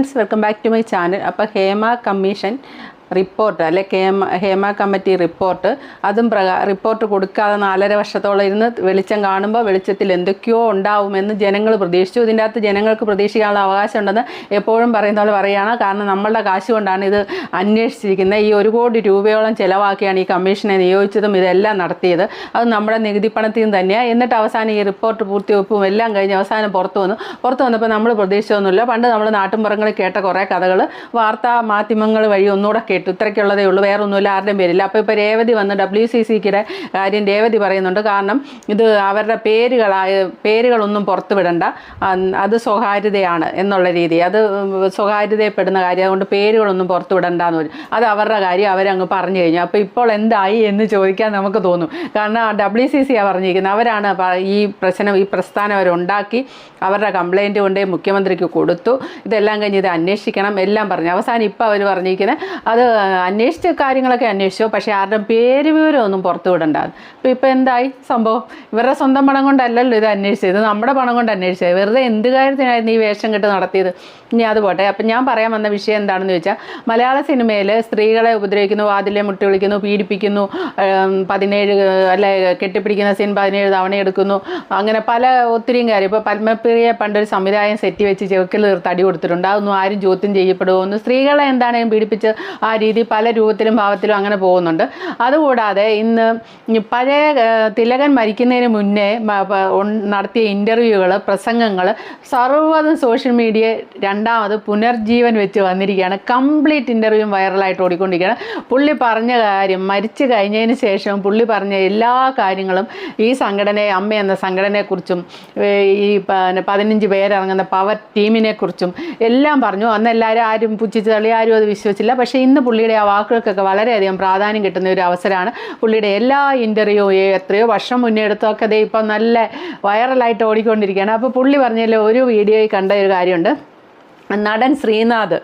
Friends welcome back to my channel. അപ്പോൾ Hema commission report അല്ലെ കേമ Hema committee report അതും പ്രകാ report കൊടുക്കാതെ നാലര വർഷത്തോളം ഇരുന്ന് വെളിച്ചം കാണുമ്പോൾ വെളിച്ചത്തിൽ എന്തൊക്കെയോ ഉണ്ടാവുമെന്ന് ജനങ്ങൾ പ്രതീക്ഷിച്ചു. ഇതിന്റെ അകത്ത് ജനങ്ങൾക്ക് പ്രതീക്ഷിക്കാനുള്ള അവകാശം ഉണ്ടെന്ന് എപ്പോഴും പറയുന്ന പോലെ പറയുകയാണ്. കാരണം നമ്മളുടെ കാശ് കൊണ്ടാണ് ഇത് അന്വേഷിച്ചിരിക്കുന്നത്. ഈ ഒരു കോടി രൂപയോളം ചിലവാക്കിയാണ് ഈ കമ്മീഷനെ നിയോഗിച്ചതും ഇതെല്ലാം നടത്തിയത്. അത് നമ്മുടെ നികുതി പണത്തിൽ നിന്ന് തന്നെയാണ് എന്നിട്ട് അവസാനം ഈ റിപ്പോർട്ട് പൂർത്തിവെപ്പും എല്ലാം കഴിഞ്ഞ് അവസാനം പുറത്തു വന്നു. പുറത്തു വന്നപ്പോൾ നമ്മൾ പ്രതീക്ഷിച്ചൊന്നുമില്ല. പണ്ട് നമ്മൾ നാട്ടിൻപുറങ്ങളിൽ കേട്ട കുറേ കഥകൾ വാർത്താ മാധ്യമങ്ങൾ വഴി ഒന്നുകൂടെ കേട്ടു ഇത്രയ്ക്കുള്ളതേ ഉള്ളൂ. വേറെ ഒന്നുമില്ല ആരുടെയും പേരില്ല. അപ്പോൾ ഇപ്പോൾ രേവതി വന്ന് ഡബ്ല്യു സി സിക്കിടെ കാര്യം രേവതി പറയുന്നുണ്ട്. കാരണം ഇത് അവരുടെ പേരുകളായ പേരുകളൊന്നും പുറത്തു വിടണ്ട അത് സ്വകാര്യതയാണ് എന്നുള്ള രീതി. അത് സ്വകാര്യതയെപ്പെടുന്ന കാര്യം. അതുകൊണ്ട് പേരുകളൊന്നും പുറത്തു വിടണ്ടെന്ന് പറഞ്ഞു. അത് അവരുടെ കാര്യം. അവരങ്ങ് പറഞ്ഞു കഴിഞ്ഞു. അപ്പോൾ ഇപ്പോൾ എന്തായി എന്ന് ചോദിക്കാൻ നമുക്ക് തോന്നും. കാരണം ഡബ്ല്യു സി സിയാണ് പറഞ്ഞിരിക്കുന്നത്. അവരാണ് ഈ പ്രശ്നം ഈ പ്രസ്ഥാനം അവരുണ്ടാക്കി അവരുടെ കംപ്ലൈന്റ് കൊണ്ടേ മുഖ്യമന്ത്രിക്ക് കൊടുത്തു. ഇതെല്ലാം കഴിഞ്ഞ് ഇത് അന്വേഷിക്കണം. എല്ലാം പറഞ്ഞു. അവസാനം ഇപ്പോൾ അവർ പറഞ്ഞിരിക്കുന്നത്. അത് അന്വേഷിച്ച കാര്യങ്ങളൊക്കെ അന്വേഷിച്ചു. പക്ഷേ ആരുടെ പേര് വിവരമൊന്നും പുറത്തു അപ്പോൾ ഇപ്പോൾ എന്തായി സംഭവം? ഇവരുടെ സ്വന്തം പണം കൊണ്ടല്ലല്ലോ ഇത് അന്വേഷിച്ചത്. ഇത് നമ്മുടെ പണം കൊണ്ട് അന്വേഷിച്ചത്. വെറുതെ എന്ത് കാര്യത്തിനായിരുന്നു ഈ വേഷം കെട്ട് നടത്തിയത്? ഇനി അത് പോട്ടെ. അപ്പം ഞാൻ പറയാൻ വന്ന വിഷയം എന്താണെന്ന് ചോദിച്ചാൽ മലയാള സിനിമയിൽ സ്ത്രീകളെ ഉപദ്രവിക്കുന്നു വാതിലെ മുട്ടി വിളിക്കുന്നു പീഡിപ്പിക്കുന്നു പതിനേഴ് അല്ലെ കെട്ടിപ്പിടിക്കുന്ന സീൻ പതിനേഴ് തവണ എടുക്കുന്നു. അങ്ങനെ പല ഒത്തിരിയും കാര്യം. ഇപ്പോൾ പത്മപ്രിയ പണ്ടൊരു സംവിധായം സെറ്റ് വെച്ച് ചെവക്കിൽ അടി കൊടുത്തിട്ടുണ്ട്. അതൊന്നും ആരും ചോദ്യം ചെയ്യപ്പെടുമോ സ്ത്രീകളെ എന്താണെങ്കിലും പീഡിപ്പിച്ച് ആ രീതി പല രൂപത്തിലും ഭാവത്തിലും അങ്ങനെ പോകുന്നുണ്ട്. അതുകൂടാതെ ഇന്ന് ഈ പഴയ തിലകൻ മരിക്കുന്നതിന് മുന്നേ നടത്തിയ ഇന്റർവ്യൂകൾ പ്രസംഗങ്ങൾ സർവതും സോഷ്യൽ മീഡിയ രണ്ടാമത് പുനർജീവൻ വെച്ച് വന്നിരിക്കുകയാണ്. കംപ്ലീറ്റ് ഇന്റർവ്യൂ വൈറലായിട്ട് ഓടിക്കൊണ്ടിരിക്കുകയാണ്. പുള്ളി പറഞ്ഞ കാര്യം മരിച്ചു കഴിഞ്ഞതിന് ശേഷം പുള്ളി പറഞ്ഞ എല്ലാ കാര്യങ്ങളും ഈ സംഘടനയെ അമ്മ എന്ന സംഘടനയെക്കുറിച്ചും ഈ പതിനഞ്ച് പേരിറങ്ങുന്ന പവർ ടീമിനെക്കുറിച്ചും എല്ലാം പറഞ്ഞു. അന്ന് എല്ലാവരും ആരും പുച്ഛിച്ച് തള്ളി ആരും അത് വിശ്വസിച്ചില്ല. പക്ഷേ ഇന്ന് പുള്ളിയുടെ ആ വാക്കുകൾക്കൊക്കെ വളരെയധികം പ്രാധാന്യം കിട്ടുന്ന ഒരു അവസരമാണ് പുള്ളിയുടെ എല്ലാ ഇന്റർവ്യൂ എത്രയോ വർഷം മുന്നേ എടുത്തൊക്കെ ദേ ഇപ്പം നല്ല വൈറലായിട്ട് ഓടിക്കൊണ്ടിരിക്കുകയാണ്. അപ്പോൾ പുള്ളി പറഞ്ഞതിൽ ഒരു വീഡിയോയിൽ കണ്ട ഒരു കാര്യമുണ്ട്. നടൻ ശ്രീനാഥ്.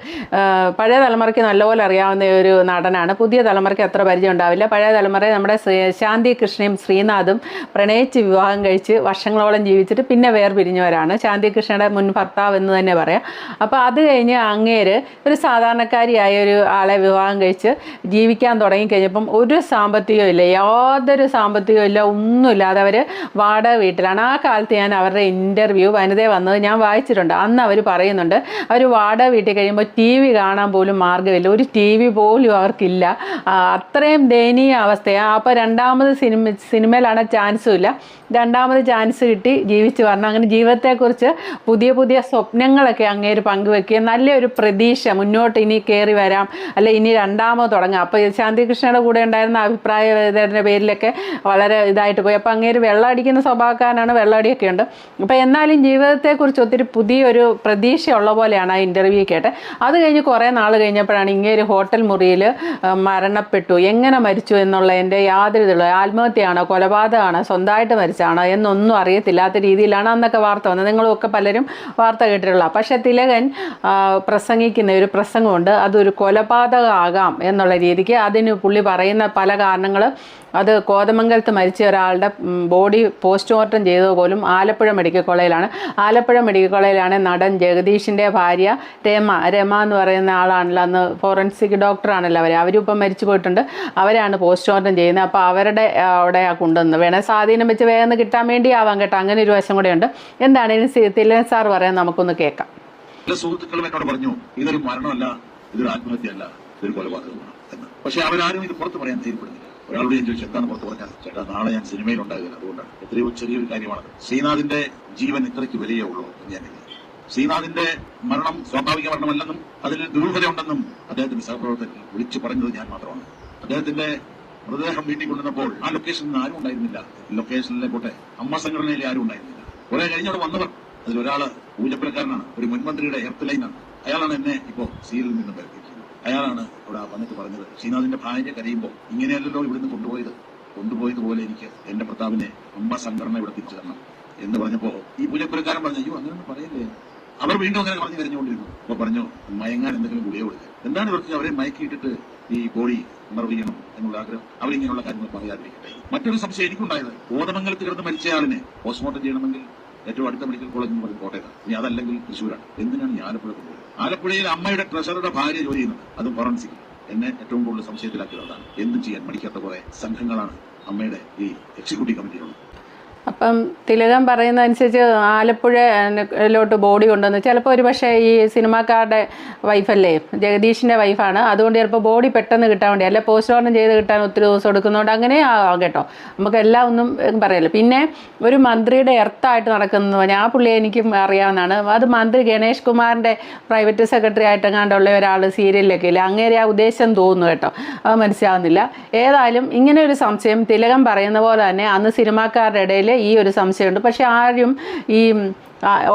പഴയ തലമുറയ്ക്ക് നല്ലപോലെ അറിയാവുന്ന ഒരു നടനാണ്. പുതിയ തലമുറയ്ക്ക് അത്ര പരിചയം ഉണ്ടാവില്ല. പഴയ തലമുറയെ നമ്മുടെ ശാന്തി കൃഷ്ണയും ശ്രീനാഥും പ്രണയിച്ച് വിവാഹം കഴിച്ച് വർഷങ്ങളോളം ജീവിച്ചിട്ട് പിന്നെ വേർപിരിഞ്ഞവരാണ്. ശാന്തി കൃഷ്ണയുടെ മുൻ ഭർത്താവ് എന്ന് തന്നെ പറയാം. അപ്പോൾ അത് കഴിഞ്ഞ് അങ്ങേര് ഒരു സാധാരണക്കാരിയായ ഒരു ആളെ വിവാഹം കഴിച്ച് ജീവിക്കാൻ തുടങ്ങിക്കഴിഞ്ഞപ്പം ഒരു സാമ്പത്തികവും ഇല്ല യാതൊരു സാമ്പത്തികവും ഇല്ല ഒന്നുമില്ലാതെ അവർ വാടക വീട്ടിലാണ്. ആ കാലത്ത് ഞാൻ അവരുടെ ഇന്റർവ്യൂ വനിതയെ വന്നത് ഞാൻ വായിച്ചിട്ടുണ്ട്. അന്ന് അവർ പറയുന്നുണ്ട് അവർ വാടക വീട്ടിൽ കഴിയുമ്പോൾ ടി വി കാണാൻ പോലും മാർഗമില്ല. ഒരു ടി വി പോലും അവർക്കില്ല. അത്രയും ദയനീയ അവസ്ഥയാണ് അപ്പോൾ രണ്ടാമത് സിനിമ സിനിമയിലാണ് ചാൻസും ഇല്ല. രണ്ടാമത് ചാൻസ് കിട്ടി ജീവിച്ചു വരണം. അങ്ങനെ ജീവിതത്തെക്കുറിച്ച് പുതിയ പുതിയ സ്വപ്നങ്ങളൊക്കെ അങ്ങേര് പങ്കുവെക്കുക. നല്ലൊരു പ്രതീക്ഷ. മുന്നോട്ട് ഇനി കയറി വരാം. അല്ലെ ഇനി രണ്ടാമത് തുടങ്ങാം. അപ്പോൾ ശാന്തികൃഷ്ണയുടെ കൂടെ ഉണ്ടായിരുന്ന അഭിപ്രായ വേദയുടെ പേരിലൊക്കെ വളരെ ഇതായിട്ട് പോയി. അപ്പോൾ അങ്ങേര് വെള്ളം അടിക്കുന്ന സ്വഭാവക്കാരനാണ് വെള്ളം അടിയൊക്കെ ഉണ്ട് അപ്പോൾ എന്നാലും ജീവിതത്തെക്കുറിച്ച് ഒത്തിരി പുതിയൊരു പ്രതീക്ഷയുള്ള പോലെയാണ് ആ ഇന്റർവ്യൂ കേട്ടെ. അത് കഴിഞ്ഞ് കുറേ നാൾ കഴിഞ്ഞപ്പോഴാണ് ഇങ്ങനെ ഒരു ഹോട്ടൽ മുറിയിൽ മരണപ്പെട്ടു. എങ്ങനെ മരിച്ചു എന്നുള്ള എന്റെ യാതൊരു ഇതുള്ള ആത്മഹത്യയാണോ കൊലപാതകമാണോ സ്വന്തമായിട്ട് മരിച്ചാണോ എന്നൊന്നും അറിയത്തില്ലാത്ത രീതിയിലാണ് അന്നൊക്കെ വാർത്ത വന്നത്. നിങ്ങളൊക്കെ പലരും വാർത്ത കേട്ടിട്ടുള്ള പക്ഷേ തിലകൻ പ്രസംഗിക്കുന്ന ഒരു പ്രസംഗമുണ്ട്. അതൊരു കൊലപാതകമാകാം എന്നുള്ള രീതിക്ക് അതിന് പുള്ളി പറയുന്ന പല കാരണങ്ങൾ അത് കോതമംഗലത്ത് മരിച്ച ഒരാളുടെ ബോഡി പോസ്റ്റ്മോർട്ടം ചെയ്തത് പോലും ആലപ്പുഴ മെഡിക്കൽ കോളേജിലാണ്. ആലപ്പുഴ മെഡിക്കൽ കോളേജിലാണ് നടൻ ജഗദീഷിന്റെ ഭാര്യ രമ. രമ എന്ന് പറയുന്ന ആളാണല്ലോ അന്ന് ഫോറൻസിക് ഡോക്ടറാണല്ലോ അവർ അവരും. ഇപ്പം മരിച്ചു പോയിട്ടുണ്ട്. അവരാണ് പോസ്റ്റ്മോർട്ടം ചെയ്യുന്നത്. അപ്പോൾ അവരുടെ അവിടെ ആ കൊണ്ടുവന്ന് വേണേൽ സ്വാധീനം വെച്ച് വേഗം കിട്ടാൻ വേണ്ടി ആവാം കേട്ടോ. അങ്ങനെ ഒരു വശം കൂടെ ഉണ്ട്. എന്താണ് തില്ലൻ സാർ പറയാൻ നമുക്കൊന്ന് കേൾക്കാം. ചില സുഹൃത്തുക്കളും എന്നോട് പറഞ്ഞു ഇതൊരു മരണമല്ല ഇതൊരു ആത്മഹത്യയല്ല ഇതൊരു കൊലപാതകമാണ് പക്ഷെ അവരാരും ഇത് പുറത്ത് പറയാൻ ധൈര്യപ്പെടുന്നില്ല. ഒരാളോട് ഞാൻ ചോദിച്ചു എന്താണ് പുറത്ത് പറഞ്ഞത്? ചേട്ടാ നാളെ ഞാൻ സിനിമയിൽ ഉണ്ടാകില്ല അതുകൊണ്ടാണ്. എത്രയോ ചെറിയൊരു കാര്യമാണ്. ശ്രീനാഥിന്റെ ജീവൻ ഇത്രയ്ക്ക് വിലയേ ഉള്ളൂ എന്ന് ഞാൻ. ശ്രീനാഥിന്റെ മരണം സ്വാഭാവിക മരണമല്ലെന്നും അതിൽ ദുരൂഹതയുണ്ടെന്നും അദ്ദേഹത്തിന്റെ സഹപ്രവർത്തകർ വിളിച്ചു പറഞ്ഞത് ഞാൻ മാത്രമാണ്. അദ്ദേഹത്തിന്റെ മൃതദേഹം വീട്ടിൽ കൊണ്ടുവന്നപ്പോൾ ആ ലൊക്കേഷനിൽ ആരും ഉണ്ടായിരുന്നില്ല. ലൊക്കേഷനിലെ പോട്ടെ അമ്മ സംഘടനയിലെ ആരും ഉണ്ടായിരുന്നില്ല. കുറെ കഴിഞ്ഞവിടെ വന്നവർ. അതിലൊരാൾ പൂജപ്പുരക്കാരനാണ് ഒരു മുൻമന്ത്രിയുടെ എർത്ത് ലൈനാണ് അയാളാണ് എന്നെ ഇപ്പോ സീരിയലിൽ നിന്ന് വരുത്തിയിരിക്കുന്നത് അയാളാണ് അവിടെ വന്നിട്ട് പറഞ്ഞത്. ശ്രീനാഥിന്റെ ഭാര്യ കരയുമ്പോൾ ഇങ്ങനെയല്ലല്ലോ ഇവിടുന്ന് കൊണ്ടുപോയത്. കൊണ്ടുപോയതുപോലെ എനിക്ക് എന്റെ ഭർത്താവിനെ അമ്മ സംഘടന ഇവിടെ തിരിച്ചു തരണം എന്ന് പറഞ്ഞപ്പോ ഈ പൂജപ്പുരക്കാരൻ പറഞ്ഞു അയ്യോ അങ്ങനെയൊന്നും പറയല്ലേ? അവർ വീണ്ടും അങ്ങനെ പറഞ്ഞു കരഞ്ഞുകൊണ്ടിരുന്നു. അപ്പൊ പറഞ്ഞു മയങ്ങാൻ എന്തെങ്കിലും ഗുളിക കൊടുക്കുക എന്താണ് ഇവർക്ക് അവരെ മയക്കിയിട്ടിട്ട് ഈ ബോഡി മറവ് ചെയ്യണം എന്നുള്ള ആഗ്രഹം? അവരിങ്ങനെയുള്ള കാര്യങ്ങൾ പറയാതിരിക്കട്ടെ. മറ്റൊരു സംശയം എനിക്കുണ്ടായത് കോതമംഗലത്ത് കിടന്ന് മരിച്ചയാളിനെ പോസ്റ്റ്മോർട്ടം ചെയ്യണമെങ്കിൽ ഏറ്റവും അടുത്ത മെഡിക്കൽ കോളേജ് എന്ന് പറയുന്നത് കോട്ടയത്താണ് ഇനി അതല്ലെങ്കിൽ തൃശ്ശൂരാണ്. എന്തിനാണ് ഈ ആലപ്പുഴ കൊണ്ടുപോയത് ആലപ്പുഴയിൽ അമ്മയുടെ ട്രഷറുടെ ഭാര്യ ജോലി ചെയ്യുന്നത് അതും ഫോറൻസിക് എന്നെ ഏറ്റവും കൂടുതൽ സംശയത്തിലാക്കിയതാണ്. എന്തും ചെയ്യാൻ മടിക്കാത്ത കുറെ സംഘങ്ങളാണ് അമ്മയുടെ ഈ എക്സിക്യൂട്ടീവ് കമ്മിറ്റിയിലുള്ളത് അപ്പം തിലകം പറയുന്ന അനുസരിച്ച് ആലപ്പുഴയിലോട്ട് ബോഡി കൊണ്ടുവന്ന് ചിലപ്പോൾ ഒരു പക്ഷേ ഈ സിനിമാക്കാരുടെ വൈഫല്ലേ ജഗദീഷിന്റെ വൈഫാണ് അതുകൊണ്ട് ചിലപ്പോൾ ബോഡി പെട്ടെന്ന് കിട്ടാൻ വേണ്ടി അല്ലെ പോസ്റ്റ്മോർട്ടം ചെയ്ത് കിട്ടാൻ ഒത്തിരി ദിവസം എടുക്കുന്നതുകൊണ്ട് അങ്ങനെ ആവാം കേട്ടോ. നമുക്ക് എല്ലാം ഒന്നും പറയല്ലോ. പിന്നെ ഒരു മന്ത്രിയുടെ എർത്തായിട്ട് നടക്കുന്നത് പറഞ്ഞാൽ ആ പുള്ളിയെ എനിക്കും അറിയാവുന്നതാണ്. അത് മന്ത്രി ഗണേഷ് കുമാറിന്റെ പ്രൈവറ്റ് സെക്രട്ടറി ആയിട്ട് എങ്ങാണ്ടുള്ള ഒരാൾ സീരിയലിലൊക്കെ ഇല്ല? അങ്ങേരെ ആ ഉദ്ദേശം തോന്നുന്നു കേട്ടോ. അത് മനസ്സിലാവുന്നില്ല. ഏതായാലും ഇങ്ങനെ ഒരു സംശയം തിലകം പറയുന്ന പോലെ തന്നെ അന്ന് സിനിമാക്കാരുടെ ഇടയിൽ ഈ ഒരു സംശയമുണ്ട്. പക്ഷേ ആരും ഈ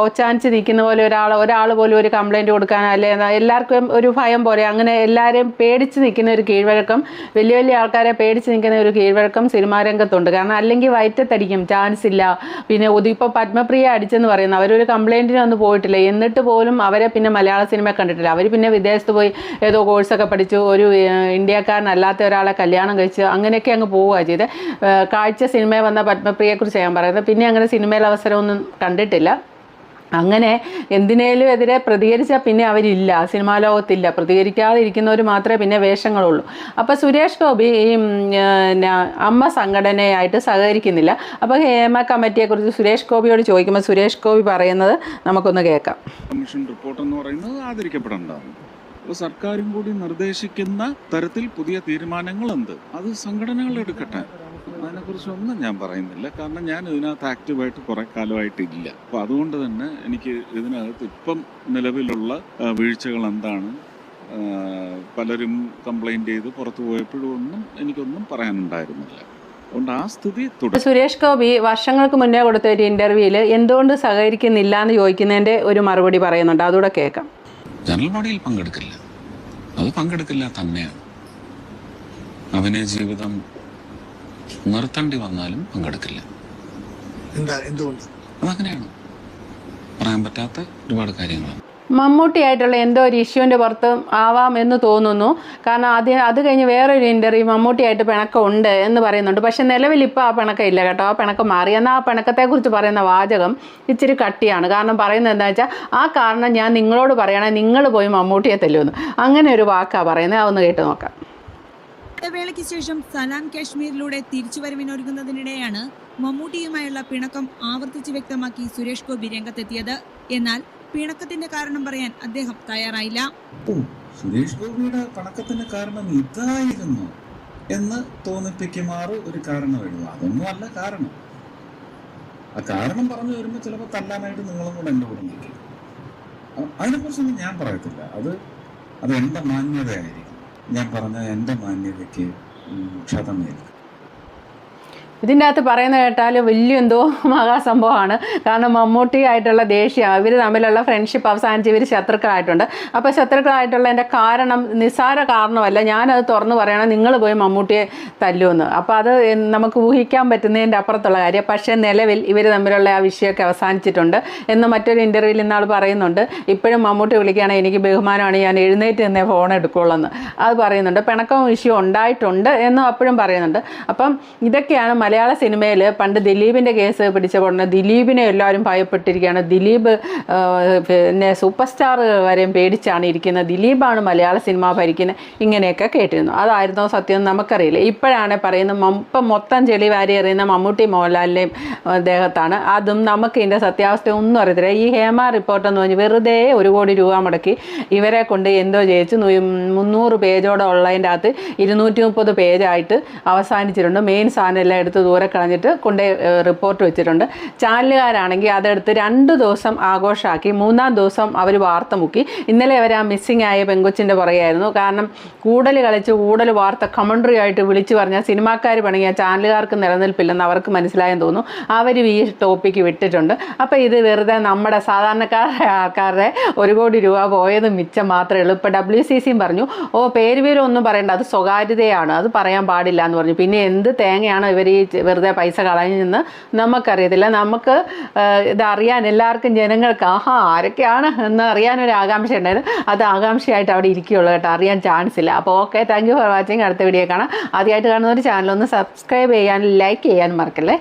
ഓച്ചാനിച്ച് നിൽക്കുന്ന പോലെ ഒരാൾ ഒരാൾ പോലും ഒരു കംപ്ലൈന്റ് കൊടുക്കാൻ അല്ലേ എല്ലാവർക്കും ഒരു ഭയം പോലെ അങ്ങനെ എല്ലാവരെയും പേടിച്ച് നിൽക്കുന്ന ഒരു കീഴ്വഴക്കം വലിയ വലിയ ആൾക്കാരെ പേടിച്ച് നിൽക്കുന്ന ഒരു കീഴ്വഴക്കം സിനിമാ രംഗത്തുണ്ട്. കാരണം അല്ലെങ്കിൽ വയറ്റത്തടിക്കും ചാൻസ് ഇല്ല. പിന്നെ ഇപ്പോൾ പത്മപ്രിയ അടിച്ചെന്ന് പറയുന്നത് അവരൊരു കംപ്ലൈന്റിനൊന്നും പോയിട്ടില്ല. എന്നിട്ട് പോലും അവരെ പിന്നെ മലയാള സിനിമ കണ്ടിട്ടില്ല. അവർ പിന്നെ വിദേശത്ത് പോയി ഏതോ കോഴ്സൊക്കെ പഠിച്ചു. ഒരു ഇന്ത്യക്കാരനല്ലാത്ത ഒരാളെ കല്യാണം കഴിച്ച് അങ്ങനെയൊക്കെ അങ്ങ് പോവുക ചെയ്ത്. കാഴ്ച സിനിമയെ വന്ന പത്മപ്രിയയെക്കുറിച്ച് ഞാൻ പറയുന്നത്. പിന്നെ അങ്ങനെ സിനിമയിൽ അവസരമൊന്നും കണ്ടിട്ടില്ല. അങ്ങനെ എന്തിനേലും എതിരെ പ്രതികരിച്ചാൽ പിന്നെ അവരില്ല സിനിമാ ലോകത്തില്ല. പ്രതികരിക്കാതെ ഇരിക്കുന്നവർ മാത്രമേ പിന്നെ വേഷങ്ങളുള്ളൂ. അപ്പോൾ സുരേഷ് ഗോപി ഈ അമ്മ സംഘടനയായിട്ട് സഹകരിക്കുന്നില്ല. അപ്പോൾ ഹേമ കമ്മിറ്റിയെക്കുറിച്ച് സുരേഷ് ഗോപിയോട് ചോദിക്കുമ്പോൾ സുരേഷ് ഗോപി പറയുന്നത് നമുക്കൊന്ന് കേൾക്കാം. കമ്മീഷൻ റിപ്പോർട്ട് എന്ന് പറയുന്നത് ആദരിക്കപ്പെടേണ്ടതാണ്. അപ്പോൾ സർക്കാരും കൂടി നിർദ്ദേശിക്കുന്ന തരത്തിൽ പുതിയ തീരുമാനങ്ങൾ എന്ത് അത് സംഘടനകൾ എടുക്കട്ടെ. അതിനെക്കുറിച്ചൊന്നും ഞാൻ പറയുന്നില്ല. കാരണം ഞാൻ ഇതിനകത്ത് ആക്റ്റീവായിട്ട് കുറെ കാലമായിട്ടില്ല. അപ്പോൾ അതുകൊണ്ട് തന്നെ എനിക്ക് ഇതിനകത്ത് ഇപ്പം നിലവിലുള്ള വീഴ്ചകൾ എന്താണ് പലരും കംപ്ലൈന്റ് ചെയ്ത് പുറത്തു പോയപ്പോഴും ഒന്നും എനിക്കൊന്നും പറയാനുണ്ടായിരുന്നില്ല. അതുകൊണ്ട് ആ സ്ഥിതി തുടരും. സുരേഷ് ഗോപി വർഷങ്ങൾക്ക് മുന്നേ കൊടുത്ത ഒരു ഇന്റർവ്യൂയിൽ എന്തുകൊണ്ട് സഹകരിക്കുന്നില്ല എന്ന് ചോദിക്കുന്നതിന്റെ ഒരു മറുപടി പറയുന്നുണ്ട്. അതുകൂടെ കേൾക്കാം. ജനറൽ ബോഡിയിൽ പങ്കെടുക്കില്ല. അത് പങ്കെടുക്കില്ല തന്നെയാണ്. അഭിനയ ജീവിതം നിർത്തേണ്ടി വന്നാലും പങ്കെടുക്കില്ല. എന്താ എന്തുകൊണ്ട്? അതങ്ങനെയാണ്. പറയാൻ പറ്റാത്ത ഒരുപാട് കാര്യങ്ങളാണ്. മമ്മൂട്ടിയായിട്ടുള്ള എന്തോ ഒരു ഇഷ്യൂവിന്റെ പുറത്ത് ആവാം എന്ന് തോന്നുന്നു. കാരണം അത് അത് കഴിഞ്ഞ് വേറൊരു ഇന്റർവ്യൂ മമ്മൂട്ടിയായിട്ട് പിണക്കം ഉണ്ട് എന്ന് പറയുന്നുണ്ട്. പക്ഷേ നിലവിൽ ഇപ്പോൾ ആ പിണക്കം ഇല്ല കേട്ടോ. ആ പിണക്കം മാറി. എന്നാൽ ആ പിണക്കത്തെക്കുറിച്ച് പറയുന്ന വാചകം ഇച്ചിരി കട്ടിയാണ്. കാരണം പറയുന്നത് എന്താ വെച്ചാൽ ആ കാരണം ഞാൻ നിങ്ങളോട് പറയണേ നിങ്ങൾ പോയി മമ്മൂട്ടിയെ തെല്ലുമെന്ന് അങ്ങനെ ഒരു വാക്കാണ് പറയുന്നത്. അതൊന്ന് കേട്ട് നോക്കാം. ഇടവേളയ്ക്ക് ശേഷം സലാം കാശ്മീരിലൂടെ തിരിച്ചുവരവിനൊരുങ്ങുന്നതിനിടെയാണ് മമ്മൂട്ടിയുമായുള്ള പിണക്കം ആവർത്തിച്ച് വ്യക്തമാക്കി സുരേഷ് ഗോപി രംഗത്തെത്തിയത്. എന്നാൽ പിണക്കത്തിന്റെ കാരണം പറയാൻ അദ്ദേഹം തയ്യാറായില്ല. സുരേഷ് ഗോപിയുടെ പിണക്കത്തിന്റെ കാരണം ഇതായിരുന്നു എന്ന് തോന്നിപ്പിക്കുമാറ് ഒരു കാരണം വരുന്നു അതൊന്നും അല്ല കാരണം. ആ കാരണം പറഞ്ഞു വരുമ്പോൾ ചിലപ്പോൾ തല്ലാനായിട്ട് നിങ്ങളും കൂടെ എന്റെ കൂടെ നിൽക്കും. അതിനെക്കുറിച്ചൊന്നും ഞാൻ പറയത്തില്ല. അത് അത് എന്റെ മാന്യതയായിരിക്കും. ഞാൻ പറഞ്ഞ എന്റെ മാന്യതയ്ക്ക് ക്ഷതമേൽക്കും ഇതിന്റെ അകത്ത് പറയുന്ന കേട്ടാൽ വലിയ എന്തോ മഹാസംഭവമാണ്. കാരണം മമ്മൂട്ടി ആയിട്ടുള്ള ദേഷ്യം ഇവർ തമ്മിലുള്ള ഫ്രണ്ട്ഷിപ്പ് അവസാനിച്ച് ഇവർ ശത്രുക്കളായിട്ടുണ്ട്. അപ്പോൾ ശത്രുക്കളായിട്ടുള്ളതിന്റെ കാരണം നിസ്സാര കാരണമല്ല ഞാനത് തുറന്നു പറയണം നിങ്ങൾ പോയി മമ്മൂട്ടിയെ തല്ലുമെന്ന് അപ്പോൾ അത് നമുക്ക് ഊഹിക്കാൻ പറ്റുന്നതിന്റെ അപ്പുറത്തുള്ള കാര്യം. പക്ഷേ നിലവിൽ ഇവർ തമ്മിലുള്ള ആ വിഷയമൊക്കെ അവസാനിച്ചിട്ടുണ്ട് എന്ന് മറ്റൊരു ഇന്റർവ്യൂവിൽ ഇന്നാൾ പറയുന്നുണ്ട്. ഇപ്പോഴും മമ്മൂട്ടി വിളിക്കുകയാണെങ്കിൽ എനിക്ക് ബഹുമാനമാണ് ഞാൻ എഴുന്നേറ്റ് നിന്നേ ഫോൺ എടുക്കുള്ളൂ എന്ന് അത് പറയുന്നുണ്ട്. പിണക്കവും വിഷയം ഉണ്ടായിട്ടുണ്ട് എന്നും അപ്പോഴും പറയുന്നുണ്ട്. അപ്പം ഇതൊക്കെയാണ് മലയാള സിനിമയിൽ പണ്ട് ദിലീപിന്റെ കേസ് പിടിച്ച ഉടനെ ദിലീപിനെ എല്ലാവരും ഭയപ്പെട്ടിരിക്കുകയാണ്. ദിലീപ് പിന്നെ സൂപ്പർ സ്റ്റാർ വരെയും പേടിച്ചാണ് ഇരിക്കുന്നത്. ദിലീപാണ് മലയാള സിനിമ ഭരിക്കുന്നത് ഇങ്ങനെയൊക്കെ കേട്ടിരുന്നു. അതായിരുന്നോ സത്യം നമുക്കറിയില്ല. ഇപ്പോഴാണ് പറയുന്നത് ഇപ്പം മൊത്തം ചെളി വാരി എറിയുന്ന മമ്മൂട്ടി മോഹൻലാലിന്റെയും ദേഹത്താണ് അതും നമുക്ക് ഇതിന്റെ സത്യാവസ്ഥ ഒന്നും അറിയത്തില്ല. ഈ ഹേമ റിപ്പോർട്ട് എന്ന് പറഞ്ഞ് വെറുതെ ഒരു കോടി രൂപ മുടക്കി ഇവരെ കൊണ്ട് എന്തോ ജയിച്ച്. മുന്നൂറ് പേജോടെ ഉള്ളതിന്റെ അകത്ത് ഇരുന്നൂറ്റി മുപ്പത് പേജായിട്ട് അവസാനിച്ചിട്ടുണ്ട്. മെയിൻ സാധനം എല്ലാം എടുത്ത് ദൂരെ കളഞ്ഞിട്ട് കൊണ്ട് റിപ്പോർട്ട് വെച്ചിട്ടുണ്ട്. ചാനലുകാരാണെങ്കിൽ അതെടുത്ത് രണ്ട് ദിവസം ആഘോഷമാക്കി മൂന്നാം ദിവസം അവർ വാർത്ത മുക്കി. ഇന്നലെ അവർ ആ മിസ്സിംഗ് ആയ പെങ്കൊച്ചിന്റെ പുറകെയായിരുന്നു. കാരണം കൂടൽ കളിച്ച് കൂടൽ വാർത്ത കമൻട്രി ആയിട്ട് വിളിച്ചു പറഞ്ഞാൽ സിനിമാക്കാർ പണിയ ചാനലുകാർക്ക് നിലനിൽപ്പില്ലെന്ന് അവർക്ക് മനസ്സിലായെന്ന് തോന്നുന്നു. അവരും ഈ ടോപ്പിക്ക് വിട്ടിട്ടുണ്ട്. അപ്പോൾ ഇത് വെറുതെ നമ്മുടെ സാധാരണക്കാരായ ആൾക്കാരുടെ ഒരു കോടി രൂപ പോയത് മിച്ചം മാത്രമേ ഉള്ളൂ. ഇപ്പോൾ ഡബ്ല്യു സി സിയും പറഞ്ഞു ഓ പേര് പേരൊന്നും പറയണ്ട അത് സ്വകാര്യതയാണ് അത് പറയാൻ പാടില്ല എന്ന് പറഞ്ഞു. പിന്നെ എന്ത് തേങ്ങയാണ് ഇവർ ഈ വെറുതെ പൈസ കളഞ്ഞെന്ന് നമുക്കറിയത്തില്ല. നമുക്ക് ഇതറിയാൻ എല്ലാവർക്കും ജനങ്ങൾക്ക് ആഹാ ആരൊക്കെയാണ്? എന്ന് അറിയാനൊരു ആകാംക്ഷ ഉണ്ടായിരുന്നു. അത് ആകാംക്ഷയായിട്ട് അവിടെ ഇരിക്കുകയുള്ളൂ കേട്ടോ. അറിയാൻ ചാൻസ് ഇല്ല. അപ്പോൾ okay thank you for watching അടുത്ത വീഡിയോ കാണാം. ആദ്യമായിട്ട് കാണുന്ന ഒരു ചാനൽ ഒന്ന് സബ്സ്ക്രൈബ് ചെയ്യാനും ലൈക്ക് ചെയ്യാനും മറക്കല്ലേ?